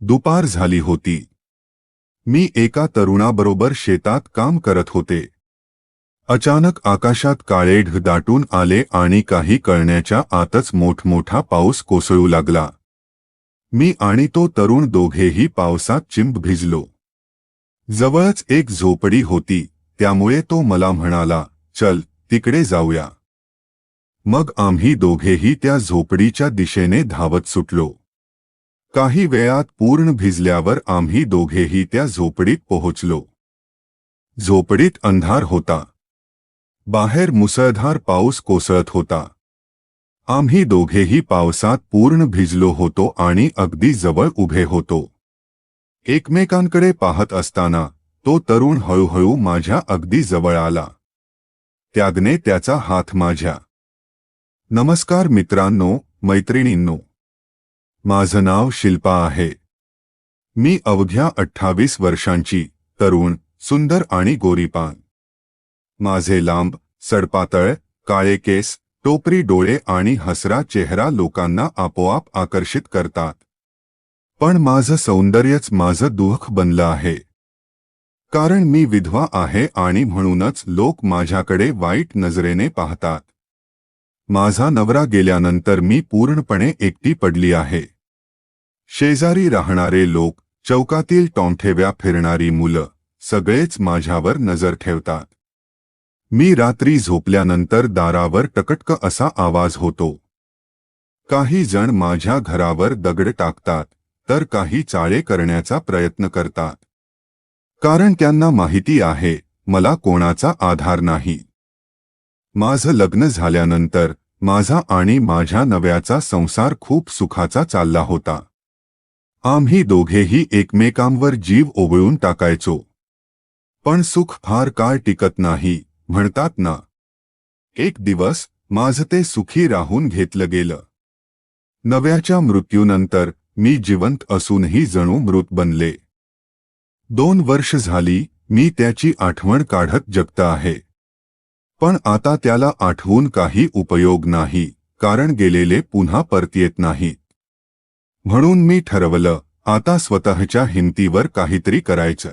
दुपार झाली होती. मी एका तरुणाबरोबर शेतात काम करत होते. अचानक आकाशात काळे ढग दाटून आले आणि काही कळण्याच्या आतच मोठमोठा पाऊस कोसळू लागला. मी आणि तो तरुण दोघेही पावसात चिंब भिजलो. जवळच एक झोपडी होती त्यामुळे तो मला म्हणाला चल तिकडे जाऊया. मग आम्ही दोघेही त्या झोपडीच्या दिशेने धावत सुटलो. काही वेळात पूर्ण भिजल्यावर आम्ही दोघेही त्या झोपडीत पोहोचलो. झोपडीत अंधार होता. बाहेर मुसळधार पाऊस कोसळत होता. आम्ही दोघेही पावसात पूर्ण भिजलो होतो आणि अगदी जवळ उभे होतो. एकमेकांकडे पाहत असताना तो तरुण हळूहळू माझ्या अगदी जवळ आला. त्यागने त्याचा हात माझ्या. नमस्कार मित्रांनो मैत्रिणींनो. माझं नाव शिल्पा आहे. मी अवघ्या अठ्ठावीस वर्षांची तरुण सुंदर आणि गोरीपान. माझे लांब सडपातळ काळे केस टोपरी डोळे आणि हसरा चेहरा लोकांना आपोआप आकर्षित करतात. पण माझं सौंदर्यच माझं दुःख बनलं आहे. कारण मी विधवा आहे आणि म्हणूनच लोक माझ्याकडे वाईट नजरेने पाहतात. माझा नवरा गेल्यानंतर मी पूर्णपणे एकटी पडली आहे. शेजारी राहणारे लोक चौकातील टॉंठेव्या फिरणारी मुलं सगळेच माझ्यावर नजर ठेवतात. मी रात्री झोपल्यानंतर दारावर टकटक असा आवाज होतो. काही जण माझ्या घरावर दगड टाकतात तर काही चाळे करण्याचा प्रयत्न करतात. कारण त्यांना माहिती आहे मला कोणाचा आधार नाही. माझं लग्न झाल्यानंतर माझा आणि माझ्या नव्याचा संसार खूप सुखाचा चालला होता. आम्ही दोघेही एकमेकांवर जीव ओवळून टाकायचो. पण सुख फार काळ टिकत नाही म्हणतात ना. एक दिवस माझं ते सुखी राहून घेतलं गेलं. नव्याच्या मृत्यूनंतर मी जिवंत असूनही जणू मृत बनले. दोन वर्ष झाली मी त्याची आठवण काढत जगत आहे. पण आता त्याला आठवून काही उपयोग नाही कारण गेलेले पुन्हा परत येत नाहीत. म्हणून मी ठरवलं आता स्वतःच्या हिंतीवर काहीतरी करायचं.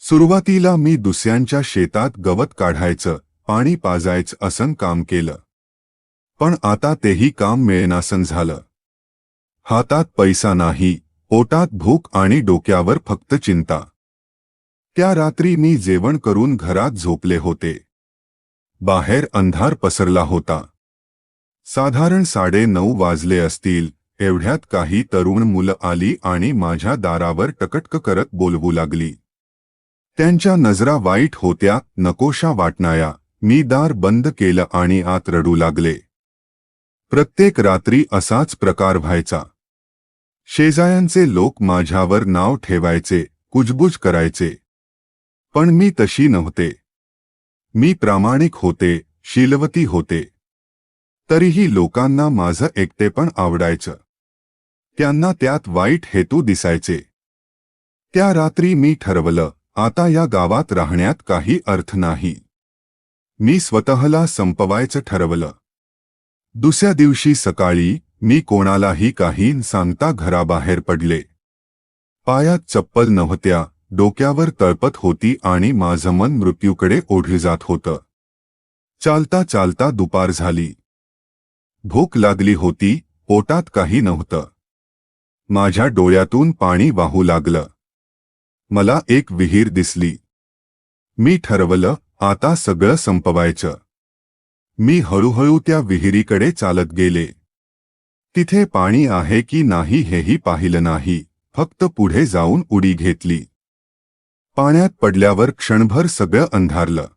सुरुवातीला मी दुसऱ्यांच्या शेतात गवत काढायचं पाणी पाजायचं असं काम केलं. पण आता तेही काम मिळेनासन झालं. हातात पैसा नाही पोटात भूक आणि डोक्यावर फक्त चिंता. त्या रात्री मी जेवण करून घरात झोपले होते. बाहेर अंधार पसरला होता. साधारण साडे नऊ वाजले असतील एवढ्यात काही तरुण मुलं आली आणि माझ्या दारावर टकटक करत बोलवू लागली. त्यांच्या नजरा वाईट होत्या नकोशा वाटणाया मी दार बंद केलं आणि आत रडू लागले. प्रत्येक रात्री असाच प्रकार व्हायचा. शेजायांचे लोक माझ्यावर नाव ठेवायचे कुजबुज करायचे. पण मी तशी नव्हते. मी प्रामाणिक होते शीलवती होते. तरीही लोकांना माझं एकटेपण आवडायचं. त्यांना त्यात वाईट हेतू दिसायचे. त्या रात्री मी ठरवलं आता या गावात राहण्यात काही अर्थ नाही. मी स्वतःला संपवायचं ठरवलं. दुसऱ्या दिवशी सकाळी मी कोणालाही काही सांगता घराबाहेर पडले. पायात चप्पल नव्हत्या डोक्यावर तळपत होती आणि माझं मन मृत्यूकडे ओढली जात होतं. चालता चालता दुपार झाली. भूक लागली होती पोटात काही नव्हतं. माझ्या डोळ्यातून पाणी वाहू लागलं. मला एक विहीर दिसली. मी ठरवलं आता सगळं संपवायचं. मी हळूहळू त्या विहिरीकडे चालत गेले. तिथे पाणी आहे की नाही हेही पाहिलं नाही फक्त पुढे जाऊन उडी घेतली. पाण्यात पडल्यावर क्षणभर सगळं अंधारलं.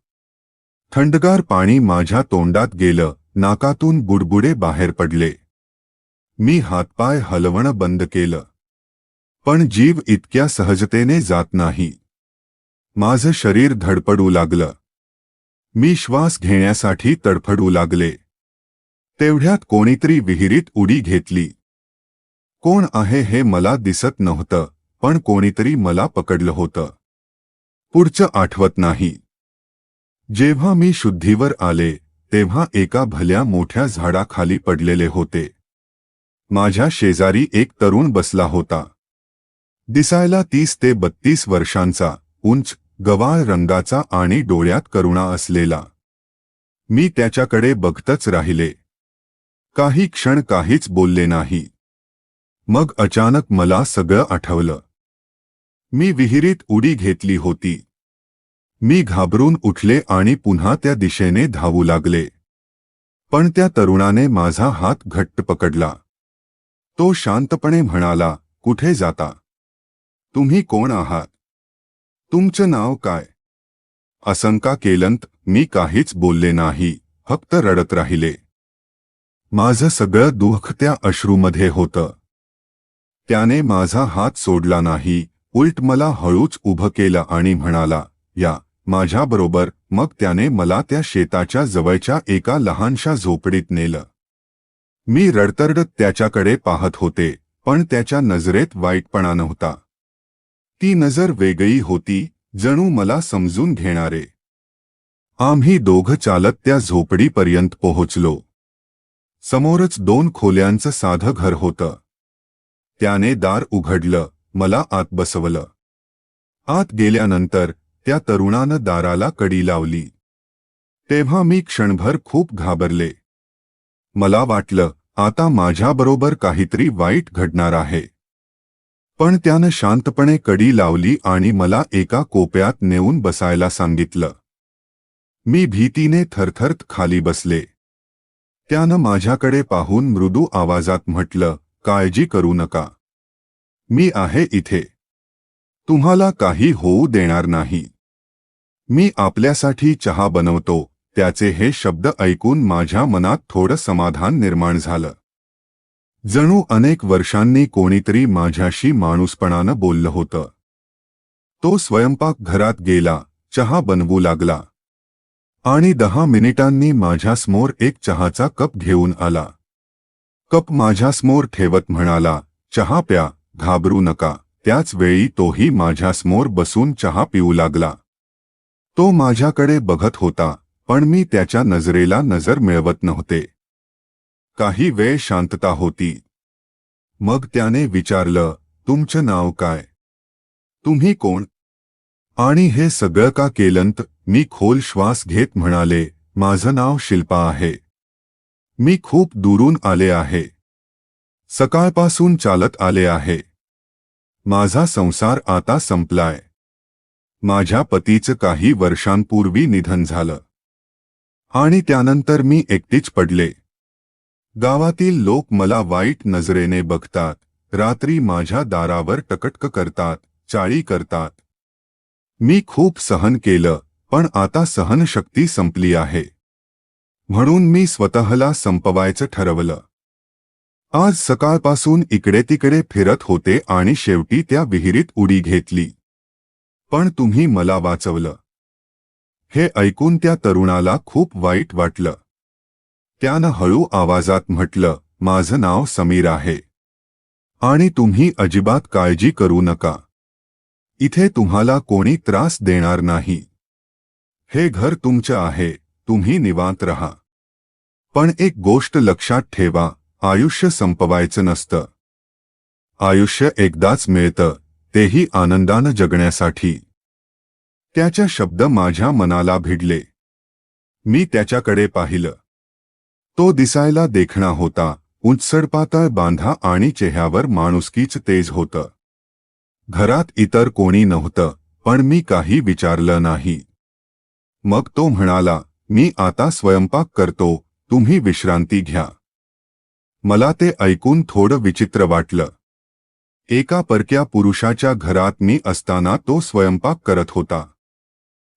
थंडगार पाणी माझ्या तोंडात गेलं नाकातून बुडबुडे बाहेर पडले. मी हातपाय हलवणं बंद केलं. पण जीव इतक्या सहजतेने जात नाही. माझं शरीर धडपडू लागलं. मी श्वास घेण्यासाठी तडफडू लागले. तेवढ्यात कोणीतरी विहिरीत उडी घेतली. कोण आहे हे मला दिसत नव्हतं पण कोणीतरी मला पकडलं होतं. पुढचं आठवत नाही. जेव्हा मी शुद्धीवर आले तेव्हा एका भल्या मोठ्या झाडाखाली पडलेले होते. माझ्या शेजारी एक तरुण बसला होता. दिसायला तीस ते बत्तीस वर्षांचा उंच गवाळ रंगाचा आणि डोळ्यात करुणा असलेला. मी त्याच्याकडे बघतच राहिले. काही क्षण काहीच बोलले नाही. मग अचानक मला सगळं आठवलं. मी विहिरीत उडी घेतली होती. मी घाबरून उठले आणि पुन्हा त्या दिशेने धावू लागले. पण त्या तरुणाने माझा हात घट्ट पकडला. तो शांतपणे म्हणाला कुठे जाता? तुम्ही कोण आहात? तुमचं नाव काय असंका केलंत मी काहीच बोलले नाही फक्त रडत राहिले. माझं सगळं दुःख त्या अश्रूमध्ये होतं. त्याने माझा हात सोडला नाही उलट मला हळूच उभं केलं आणि म्हणाला या माझ्याबरोबर. मग त्याने मला त्या शेताच्या जवळच्या एका लहानशा झोपडीत नेलं. मी रडतरडत त्याच्याकडे पाहत होते पण त्याच्या नजरेत वाईटपणा नव्हता. ती नजर वेगळी होती जणू मला समजून घेणारे. आम्ही दोघं चालत त्या झोपडीपर्यंत पोहोचलो. समोरच दोन खोल्यांचं साधं घर होतं. त्याने दार उघडलं. मला आत बसवलं. आत गेल्यानंतर त्या तरुणानं दाराला कडी लावली. तेव्हा मी क्षणभर खूप घाबरले. मला वाटलं आता माझ्याबरोबर काहीतरी वाईट घडणार आहे. पण त्यानं शांतपणे कडी लावली आणि मला एका कोप्यात नेऊन बसायला सांगितलं. मी भीतीने थरथरत खाली बसले. त्यानं माझ्याकडे पाहून मृदू आवाजात म्हटलं काळजी करू नका. मी आहे इथे. तुम्हाला काही होऊ देणार नाही. मी आपल्यासाठी चहा बनवतो त्याचे हे शब्द ऐकून माझ्या मनात थोडं समाधान निर्माण झालं. जणू अनेक वर्षांनी कोणीतरी माझ्याशी माणूसपणानं बोललं होतं. तो स्वयंपाक घरात गेला चहा बनवू लागला. आणि दहा मिनिटांनी माझ्यासमोर एक चहाचा कप घेऊन आला. कप माझ्यासमोर ठेवत म्हणाला चहा प्या. घाबरू नका. त्याच वेळी तोही माझ्यासमोर बसून चहा पिऊ लागला. तो माझ्याकडे बघत होता पण मी त्याच्या नजरेला नजर मिळवत नव्हते. काही वेळ शांतता होती. मग त्याने विचारलं तुमचं नाव काय? तुम्ही कोण? आणि हे सगळं का केलंत? मी खोल श्वास घेत म्हणाले माझं नाव शिल्पा आहे. मी खूप दुरून आले आहे. सकाळपासून चालत आले आहे. माझा संसार आता संपलाय. माझ्या पतीचं काही वर्षांपूर्वी निधन झालं. आणि त्यानंतर मी एकटीच पडले. गावातील लोक मला वाईट नजरेने बघतात. रात्री माझ्या दारावर टकटक करतात चाळी करतात. मी खूप सहन केलं पण आता सहनशक्ती संपली आहे. म्हणून मी स्वतःला संपवायचं ठरवलं. आज सकाळपासून इकडे तिकडे फिरत होते आणि शेवटी त्या विहिरीत उडी घेतली. पण तुम्ही मला वाचवलं. हे ऐकून त्या तरुणाला खूप वाईट वाटलं. त्यानं हळू आवाजात म्हटलं माझं नाव समीर आहे. आणि तुम्ही अजिबात काळजी करू नका. इथे तुम्हाला कोणी त्रास देणार नाही. हे घर तुमचं आहे तुम्ही निवांत रहा. पण एक गोष्ट लक्षात ठेवा आयुष्य संपवायचं नसतं. आयुष्य एकदाच मिळतं तेही आनंदानं जगण्यासाठी. त्याच्या शब्द माझ्या मनाला भिडले. मी त्याच्याकडे पाहिलं. तो दिसायला देखणा होता उंचसडपातळ बांधा आणि चेह्यावर माणुसकीच तेज होतं. घरात इतर कोणी नव्हतं पण मी काही विचारलं नाही. मग तो म्हणाला मी आता स्वयंपाक करतो तुम्ही विश्रांती घ्या. मला ते ऐकून थोडं विचित्र वाटलं. एका परक्या पुरुषाच्या घरात मी असताना तो स्वयंपाक करत होता.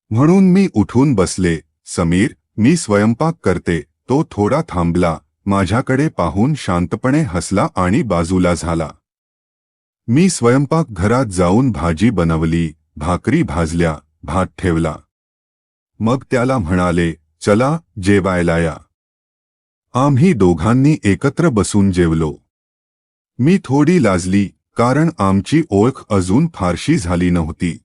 म्हणून मी उठून बसले. समीर मी स्वयंपाक करते. तो थोडा थांबला. माझ्याकडे पाहून शांतपणे हसला आणि बाजूला झाला. मी स्वयंपाक घरात जाऊन भाजी बनवली भाकरी भाजल्या भात ठेवला. मग त्याला म्हणाले चला जेवायला या. आम्ही दोघांनी एकत्र बसून जेवलो. मी थोडी लाजली कारण आमची ओळख अजून फारशी झाली नव्हती.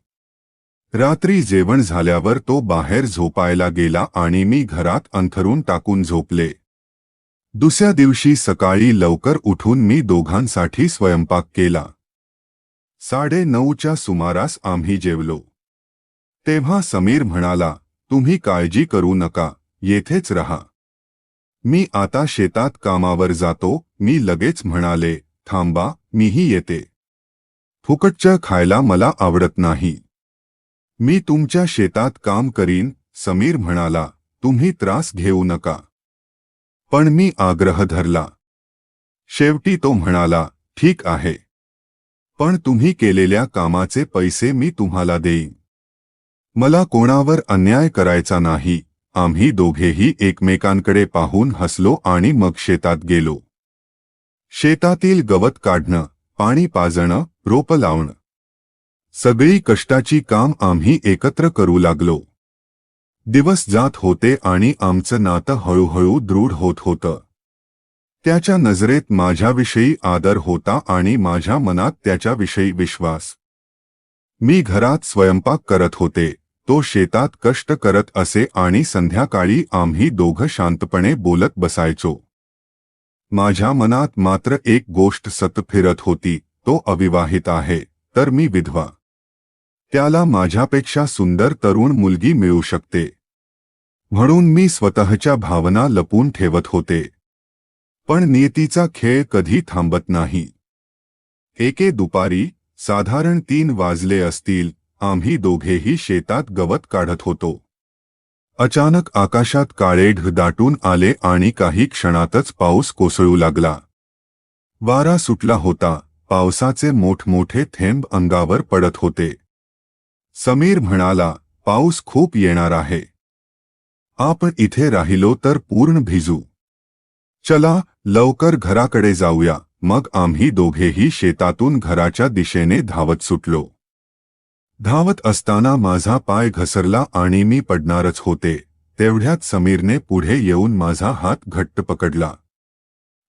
रात्री जेवण झाल्यावर तो बाहेर झोपायला गेला आणि मी घरात अंथरून टाकून झोपले. दुसऱ्या दिवशी सकाळी लवकर उठून मी दोघांसाठी स्वयंपाक केला. साडे नऊच्या सुमारास आम्ही जेवलो. तेव्हा समीर म्हणाला तुम्ही काळजी करू नका येथेच रहा. मी आता शेतात कामावर जातो मी लगेच म्हणाले थांबा मीही येते. फुकटच्या खायला मला आवडत नाही. मी तुमच्या शेतात काम करीन समीर म्हणाला तुम्ही त्रास घेऊ नका. पण मी आग्रह धरला. शेवटी तो म्हणाला ठीक आहे. पण तुम्ही केलेल्या कामाचे पैसे मी तुम्हाला देईन. मला कोणावर अन्याय करायचा नाही. आम्ही दोघेही एकमेकांकडे पाहून हसलो आणि मग शेतात गेलो. शेतातील गवत काढणं पाणी पाजणं रोप लावणं. सगळी कष्टाची काम आम्ही एकत्र करू लागलो. दिवस जात होते आणि आमचं नातं हळूहळू दृढ होत होतं. त्याच्या नजरेत माझ्याविषयी आदर होता आणि माझ्या मनात त्याच्याविषयी विश्वास. मी घरात स्वयंपाक करत होते. तो शेतात कष्ट करत असे आणि संध्याकाळी आम्ही दोघं शांतपणे बोलत बसायचो. माझ्या मनात मात्र एक गोष्ट सत फिरत होती तो अविवाहित आहे तर मी विधवा. त्याला माझ्यापेक्षा सुंदर तरुण मुलगी मिळू शकते. म्हणून मी स्वतःच्या भावना लपून ठेवत होते. पण नियतीचा खेळ कधी थांबत नाही. एके दुपारी साधारण तीन वाजले असतील आम्ही दोघेही शेतात गवत काढत होतो. अचानक आकाशात काळे ढ दाटून आले आणि काही क्षणातच पाऊस कोसळू लागला. वारा सुटला होता. पावसाचे मोठमोठे थेंब अंगावर पडत होते. समीर म्हणाला पाऊस खूप येणार आहे. आपण इथे राहिलो तर पूर्ण भिजू. चला लवकर घराकडे जाऊया. मग आम्ही दोघेही शेतातून घराच्या दिशेने धावत सुटलो. धावत असताना माझा पाय घसरला आणि मी पडणारच होते. तेवढ्यात समीरने पुढे येऊन माझा हात घट्ट पकडला.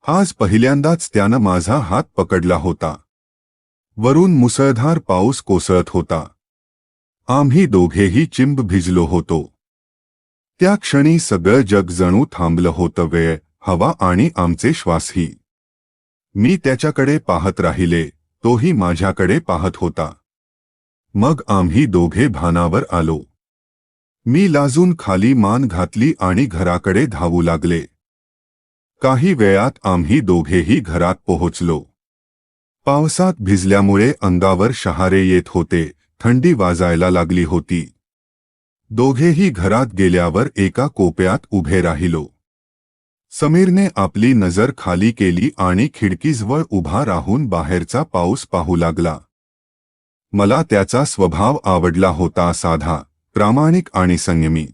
आज पहिल्यांदाच त्यानं माझा हात पकडला होता. वरून मुसळधार पाऊस कोसळत होता. आम्ही दोघेही चिंब भिजलो होतो. त्या क्षणी सगळं जग जणू थांबलं होतं वेळ हवा आणि आमचे श्वासही. मी त्याच्याकडे पाहत राहिले तोही माझ्याकडे पाहत होता. मग आम्ही दोघे भानावर आलो. मी लाजून खाली मान घातली आणि घराकडे धावू लागले. काही वेळात आम्ही दोघेही घरात पोहोचलो. पावसात भिजल्यामुळे अंगावर शहारे येत होते थंडी वाजायला लागली होती. दोघेही घरात गेल्यावर एका कोप्यात उभे राहिलो. समीरने आपली नजर खाली केली आणि खिडकीजवळ उभा राहून बाहेरचा पाऊस पाहू लागला. मला त्याचा स्वभाव आवडला होता साधा प्रामाणिक आणि संयमी.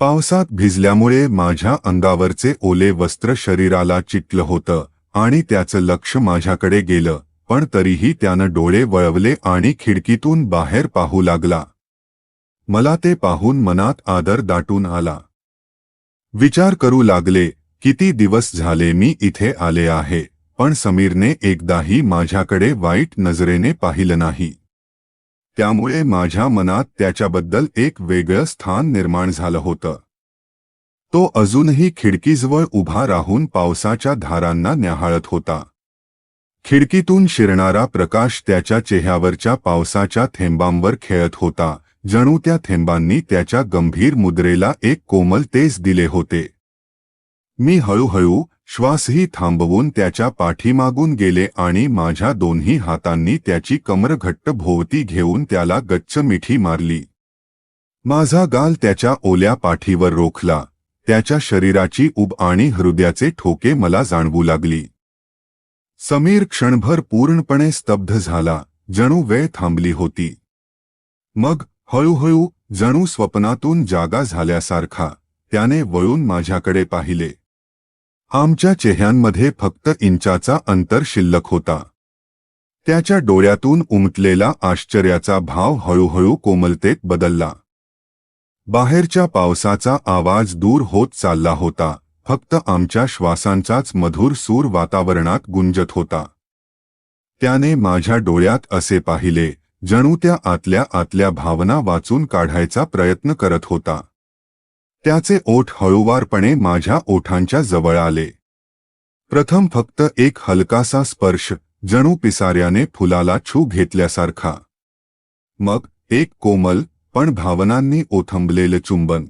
पावसात भिजल्यामुळे माझ्या अंगावरचे ओले वस्त्र शरीराला चिटलं होतं आणि त्याचं लक्ष माझ्याकडे गेलं पण तरीही त्यानं डोळे वळवले आणि खिडकीतून बाहेर पाहू लागला. मला ते पाहून मनात आदर दाटून आला. विचार करू लागले किती दिवस झाले मी इथे आले आहे? पण समीरने एकदाही माझ्याकडे वाईट नजरेने पाहिलं नाही. त्यामुळे माझ्या मनात त्याच्याबद्दल एक वेगळं स्थान निर्माण झालं होतं. तो अजूनही खिडकीजवळ उभा राहून पावसाच्या धारांना न्याहाळत होता. खिडकीतून शिरणारा प्रकाश त्याच्या चेहऱ्यावरच्या पावसाच्या थेंबांवर खेळत होता जणू त्या थेंबांनी त्याच्या गंभीर मुद्रेला एक कोमल तेज दिले होते. मी हळूहळू श्वासही थांबवून त्याच्या पाठीमागून गेले आणि माझ्या दोन्ही हातांनी त्याची कमर घट्ट भोवती घेऊन त्याला गच्च मिठी मारली. माझा गाल त्याच्या ओल्या पाठीवर रोखला. त्याच्या शरीराची उब आणि हृदयाचे ठोके मला जाणवू लागली. समीर क्षणभर पूर्णपणे स्तब्ध झाला. जणू वेळ थांबली होती. मग हळूहळू जणू स्वप्नातून जागा झाल्यासारखा त्याने वळून माझ्याकडे पाहिले. आमच्या चेहऱ्यांमध्ये फक्त इंचाचा अंतर शिल्लक होता. त्याच्या डोळ्यातून उमटलेला आश्चर्याचा भाव हळूहळू कोमलतेत बदलला. बाहेरच्या पावसाचा आवाज दूर होत चालला होता फक्त आमच्या श्वासांचाच मधुर सूर वातावरणात गुंजत होता. त्याने माझ्या डोळ्यात असे पाहिले जणू त्या आतल्या आतल्या भावना वाचून काढायचा प्रयत्न करत होता. त्याचे ओठ हळूवारपणे माझ्या ओठांच्या जवळ आले. प्रथम फक्त एक हलकासा स्पर्श जणू पिसाऱ्याने फुलाला छू घेतल्यासारखा. मग एक कोमल पण भावनांनी ओथंबलेलं चुंबन.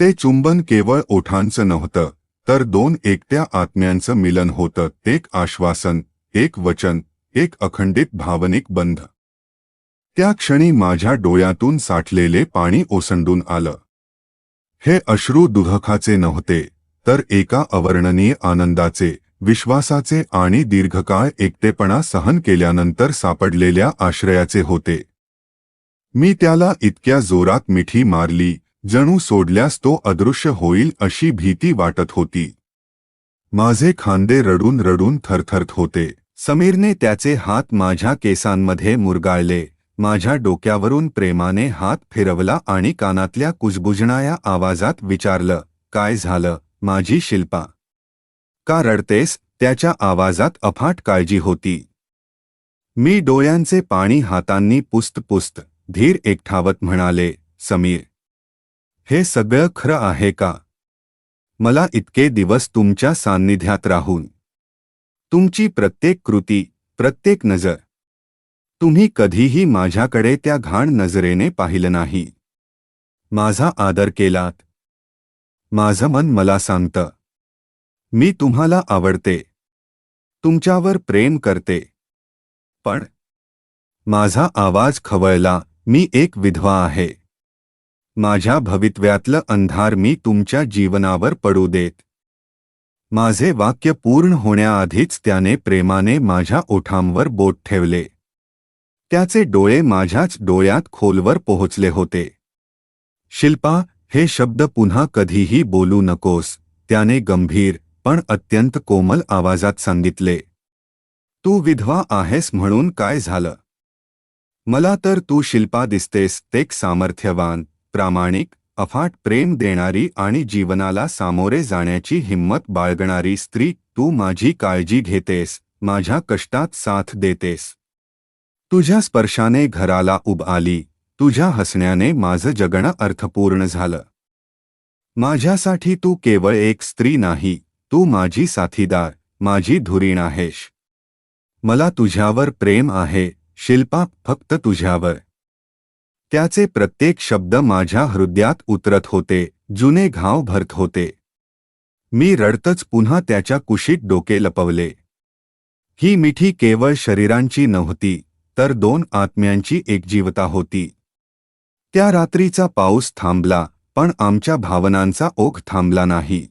ते चुंबन केवळ ओठांचं नव्हतं तर दोन एकट्या आत्म्यांचं मिलन होतं एक आश्वासन एक वचन एक अखंडित भावनिक बंध. त्या क्षणी माझ्या डोळ्यातून साठलेले पाणी ओसंडून आलं. हे अश्रू दुधखाचे नव्हते तर एका अवर्णनीय आनंदाचे विश्वासाचे आणि दीर्घकाळ एकटेपणा सहन केल्यानंतर सापडलेल्या आश्रयाचे होते. मी त्याला इतक्या जोरात मिठी मारली जणू सोडल्यास तो अदृश्य होईल अशी भीती वाटत होती. माझे खांदे रडून रडून थरथरत होते. समीरने त्याचे हात माझ्या केसांमध्ये मुरगाळले माझ्या डोक्यावरून प्रेमाने हात फिरवला आणि कानातल्या कुजबुजणाया आवाजात विचारलं काय झालं माझी शिल्पा? का रडतेस? त्याच्या आवाजात अफाट काळजी होती. मी डोळ्यांचे पाणी हातांनी पुस्त पुस्त धीर एकठावत म्हणाले समीर हे सगळं खरं आहे का? मला इतके दिवस तुमच्या सान्निध्यात राहून. तुमची प्रत्येक कृती प्रत्येक नजर तुम्ही कधीही माझ्याकडे त्या घाण नजरेने पाहिलं नाही. माझा आदर केलात. माझं मन मला सांगतं. मी तुम्हाला आवडते. तुमच्यावर प्रेम करते. पण माझा आवाज खवळला मी एक विधवा आहे. माझ्या भवितव्यातलं अंधार मी तुमच्या जीवनावर पडू देत. माझे वाक्य पूर्ण होण्याआधीच त्याने प्रेमाने माझ्या ओठांवर बोट ठेवले. त्याचे डोळे माझ्याच डोळ्यात खोलवर पोहोचले होते. शिल्पा हे शब्द पुन्हा कधीही बोलू नकोस त्याने गंभीर पण अत्यंत कोमल आवाजात सांगितले. तू विधवा आहेस म्हणून काय झालं? मला तर तू शिल्पा दिसतेस तेक सामर्थ्यवान प्रामाणिक अफाट प्रेम देणारी आणि जीवनाला सामोरे जाण्याची हिंमत बाळगणारी स्त्री तू माझी काळजी घेतेस माझ्या कष्टात साथ देतेस. तुझ्या स्पर्शाने घराला उब आली तुझ्या हसण्याने माझं जगणं अर्थपूर्ण झालं. माझ्यासाठी तू केवळ एक स्त्री नाही तू माझी साथीदार माझी धुरीण आहेस मला तुझ्यावर प्रेम आहे शिल्पा फक्त तुझ्यावर. त्याचे प्रत्येक शब्द माझ्या हृदयात उतरत होते जुने घाव भरत होते. मी रडतच पुन्हा त्याच्या कुशीत डोके लपवले. ही मिठी केवळ शरीरांची नव्हती तर दोन आत्म्यांची एकजीवता होती. त्या रात्रीचा पाऊस थांबला पण आमच्या भावनांचा ओघ थांबला नाही.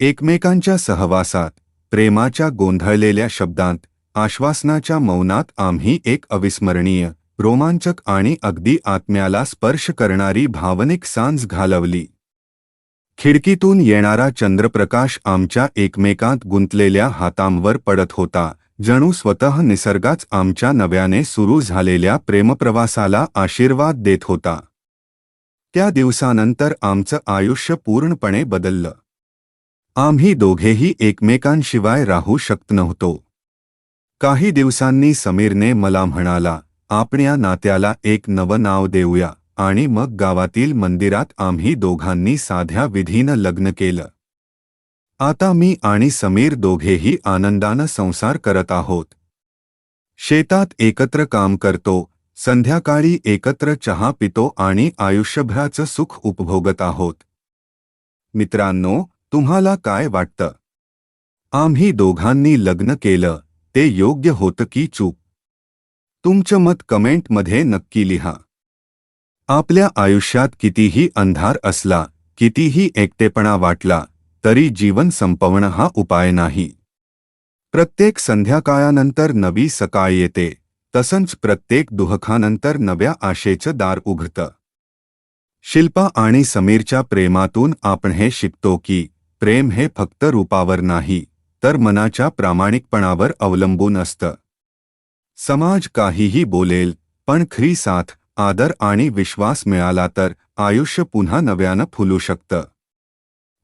एकमेकांच्या सहवासात प्रेमाच्या गोंधळलेल्या शब्दांत आश्वासनाच्या मौनात आम्ही एक अविस्मरणीय रोमांचक आणि अगदी आत्म्याला स्पर्श करणारी भावनिक सांज घालवली. खिडकीतून येणारा चंद्रप्रकाश आमच्या एकमेकांत गुंतलेल्या हातांवर पडत होता. जणू स्वतः निसर्गाच आमच्या नव्याने सुरू झालेल्या प्रेमप्रवासाला आशीर्वाद देत होता. त्या दिवसानंतर आमचं आयुष्य पूर्णपणे बदललं. आम्ही दोघेही एकमेकांशिवाय राहू शकत नव्हतो. काही दिवसांनी समीरने मला म्हणाला आपण या नात्याला एक नवं नाव देऊया. आणि मग गावातील मंदिरात आम्ही दोघांनी साध्या विधीनं लग्न केलं. आता मी आणि समीर दोघेही आनंदानं संसार करत आहोत. शेतात एकत्र काम करतो संध्याकाळी एकत्र चहा पितो आणि आयुष्यभराचं सुख उपभोगत आहोत. मित्रांनो तुम्हाला काय वाटतं? आम्ही दोघांनी लग्न केलं ते योग्य होतं की चूक? तुमचं मत कमेंटमध्ये नक्की लिहा. आपल्या आयुष्यात कितीही अंधार असला कितीही एकटेपणा वाटला तरी जीवन संपवणं हा उपाय नाही. प्रत्येक संध्याकाळानंतर नवी सकाळ येते तसंच प्रत्येक दुहखानंतर नव्या आशेचं दार उघडतं. शिल्पा आणि समीरच्या प्रेमातून आपण हे शिकतो की प्रेम हे फक्त रूपावर नाही तर मनाच्या प्रामाणिकपणावर अवलंबून असतं. समाज काहीही बोलेल पण खरी साथ आदर आणि विश्वास मिळाला तर आयुष्य पुन्हा नव्यानं फुलू शकतं.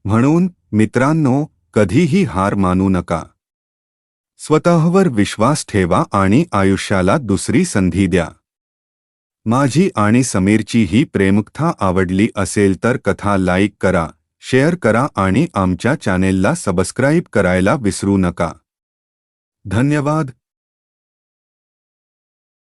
म्हणून मित्रांनो कधीही हार मानू नका. स्वतःवर विश्वास ठेवा आणि आयुष्याला दुसरी संधी द्या. माझी आणि समीरची ही प्रेमकथा आवडली असेल तर कथा लाईक करा शेअर करा आणि आमच्या चॅनेलला सबस्क्राईब करायला विसरू नका. धन्यवाद.